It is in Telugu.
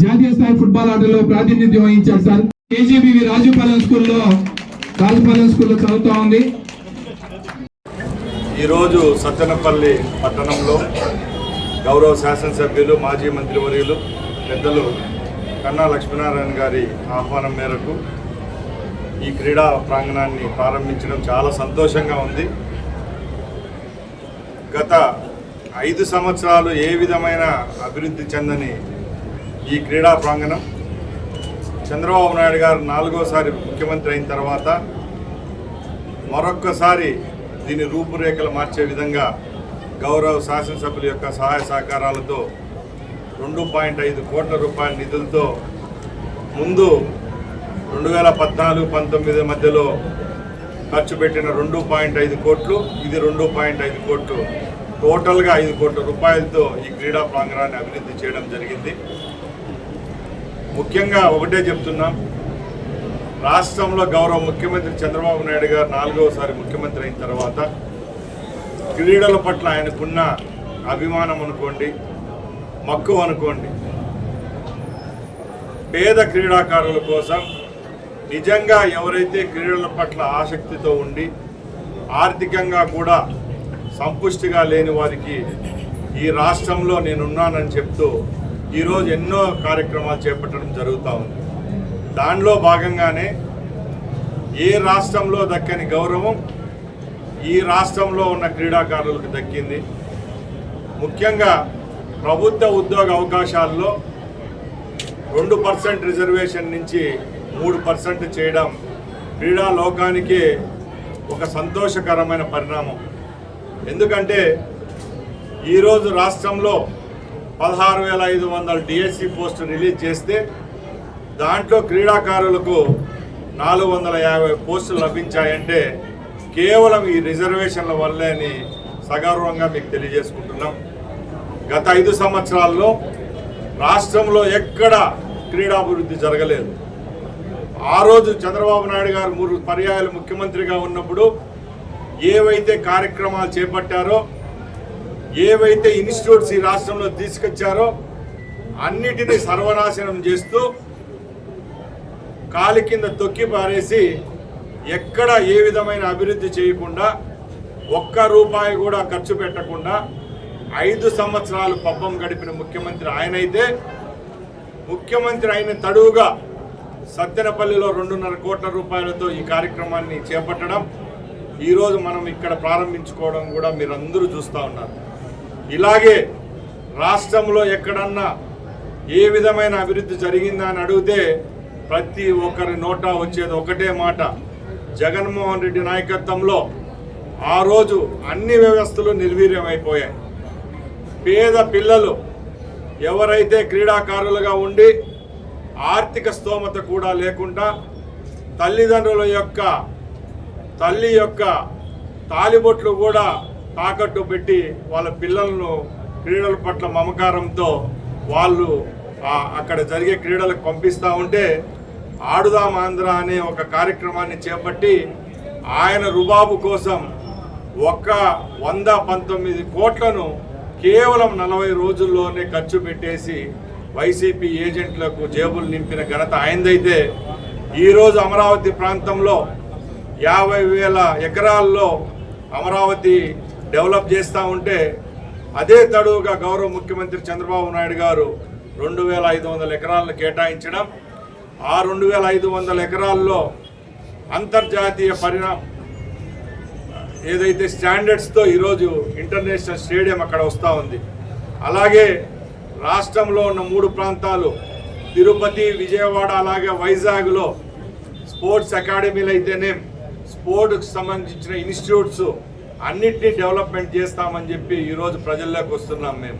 జాతీయ స్థాయి ఫుట్బాల్ ఆటలో ప్రాతినిధ్యం వహించారు సార్. కేజీబీవి రాజుపాలెం స్కూల్లో రాజుపాలెం స్కూల్లో చదువుతా ఉంది. ఈరోజు సత్తెనపల్లి పట్టణంలో గౌరవ శాసనసభ్యులు మాజీ మంత్రివర్యులు పెద్దలు కన్నా లక్ష్మీనారాయణ గారి ఆహ్వానం మేరకు ఈ క్రీడా ప్రాంగణాన్ని ప్రారంభించడం చాలా సంతోషంగా ఉంది. గత ఐదు సంవత్సరాలు ఏ విధమైన అభివృద్ధి చెందని ఈ క్రీడా ప్రాంగణం? చంద్రబాబు నాయుడు గారు నాలుగోసారి ముఖ్యమంత్రి అయిన తర్వాత మరొక్కసారి దీని రూపురేఖలు మార్చే విధంగా గౌరవ శాసనసభ్యుల యొక్క సహాయ సహకారాలతో రెండు పాయింట్ ఐదు కోట్ల రూపాయల నిధులతో ముందు రెండు వేల పద్నాలుగు పంతొమ్మిది మధ్యలో ఖర్చు పెట్టిన రెండు పాయింట్ ఐదు కోట్లు ఇది రెండు పాయింట్ ఐదు కోట్లు టోటల్గా ఐదు కోట్ల రూపాయలతో ఈ క్రీడా ప్రాంగణాన్ని అభివృద్ధి చేయడం జరిగింది. ముఖ్యంగా ఒకటే చెప్తున్నాం రాష్ట్రంలో గౌరవ ముఖ్యమంత్రి చంద్రబాబు నాయుడు గారు నాలుగవసారి ముఖ్యమంత్రి అయిన తర్వాత క్రీడల పట్ల ఆయనకున్న అభిమానం అనుకోండి మక్కువ అనుకోండి. పేద క్రీడాకారుల కోసం నిజంగా ఎవరైతే క్రీడల పట్ల ఆసక్తితో ఉండి ఆర్థికంగా కూడా సంపుష్టిగా లేని వారికి ఈ రాష్ట్రంలో నేనున్నానని చెప్తూ ఈరోజు ఎన్నో కార్యక్రమాలు చేపట్టడం జరుగుతూ ఉంది. దానిలో భాగంగానే ఏ రాష్ట్రంలో దక్కని గౌరవం ఈ రాష్ట్రంలో ఉన్న క్రీడాకారులకు దక్కింది. ముఖ్యంగా ప్రభుత్వ ఉద్యోగ అవకాశాల్లో రెండు పర్సెంట్ రిజర్వేషన్ నుంచి మూడు పర్సెంట్ చేయడం క్రీడా లోకానికే ఒక సంతోషకరమైన పరిణామం. ఎందుకంటే ఈరోజు రాష్ట్రంలో పదహారు వేల ఐదు వందల డిఎస్సి పోస్టు రిలీజ్ చేస్తే దాంట్లో క్రీడాకారులకు నాలుగు వందల యాభై పోస్టులు లభించాయంటే కేవలం ఈ రిజర్వేషన్ల వల్లే అని సగర్వంగా మీకు తెలియజేసుకుంటున్నాం. గత ఐదు సంవత్సరాల్లో రాష్ట్రంలో ఎక్కడ క్రీడాభివృద్ధి జరగలేదు. ఆ రోజు చంద్రబాబు నాయుడు గారు మూడు పర్యాయాలు ముఖ్యమంత్రిగా ఉన్నప్పుడు ఏవైతే కార్యక్రమాలు చేపట్టారో ఏవైతే ఇన్స్టిట్యూట్స్ ఈ రాష్ట్రంలో తీసుకొచ్చారో అన్నిటినీ సర్వనాశనం చేస్తూ కాలి కింద తొక్కి పారేసి ఎక్కడ ఏ విధమైన అభివృద్ధి చేయకుండా ఒక్క రూపాయి కూడా ఖర్చు పెట్టకుండా ఐదు సంవత్సరాలు పబ్బం గడిపిన ముఖ్యమంత్రి ఆయనైతే ముఖ్యమంత్రి అయిన తడువుగా సత్తెనపల్లిలో రెండున్నర కోట్ల రూపాయలతో ఈ కార్యక్రమాన్ని చేపట్టడం ఈరోజు మనం ఇక్కడ ప్రారంభించుకోవడం కూడా మీరందరూ చూస్తూ ఉన్నారు. ఇలాగే రాష్ట్రంలో ఎక్కడన్నా ఏ విధమైన అభివృద్ధి జరిగిందా అని అడిగితే ప్రతి ఒక్కరి నోటా వచ్చేది ఒకటే మాట. జగన్మోహన్ రెడ్డి నాయకత్వంలో ఆ రోజు అన్ని వ్యవస్థలు నిర్వీర్యమైపోయాయి. పేద పిల్లలు ఎవరైతే క్రీడాకారులుగా ఉండి ఆర్థిక స్తోమత కూడా లేకుండా తల్లిదండ్రుల యొక్క తల్లి యొక్క తాలిబొట్లు కూడా తాకట్టు పెట్టి వాళ్ళ పిల్లలను క్రీడల పట్ల మమకారంతో వాళ్ళు అక్కడ జరిగే క్రీడలకు పంపిస్తూ ఉంటే ఆడుదాం ఆంధ్ర అనే ఒక కార్యక్రమాన్ని చేపట్టి ఆయన రుబాబు కోసం ఒక్క వంద పంతొమ్మిది కోట్లను కేవలం నలభై రోజుల్లోనే ఖర్చు పెట్టేసి వైసీపీ ఏజెంట్లకు జేబులు నింపిన ఘనత ఆయనదైతే. ఈరోజు అమరావతి ప్రాంతంలో యాభై వేల ఎకరాల్లో అమరావతి డెవలప్ చేస్తూ ఉంటే అదే తడువుగా గౌరవ ముఖ్యమంత్రి చంద్రబాబు నాయుడు గారు రెండు వేల ఐదు వందల ఎకరాలను కేటాయించడం ఆ రెండు వేల ఐదు వందల ఎకరాల్లో అంతర్జాతీయ పరిణా ఏదైతే స్టాండర్డ్స్తో ఈరోజు ఇంటర్నేషనల్ స్టేడియం అక్కడ వస్తూ ఉంది. అలాగే రాష్ట్రంలో ఉన్న మూడు ప్రాంతాలు తిరుపతి విజయవాడ అలాగే వైజాగ్లో స్పోర్ట్స్ అకాడమీలు అయితేనే స్పోర్ట్కి సంబంధించిన ఇన్స్టిట్యూట్స్ అన్నిటినీ డెవలప్మెంట్ చేస్తామని చెప్పి ఈరోజు ప్రజల్లోకి వస్తున్నాం మేము.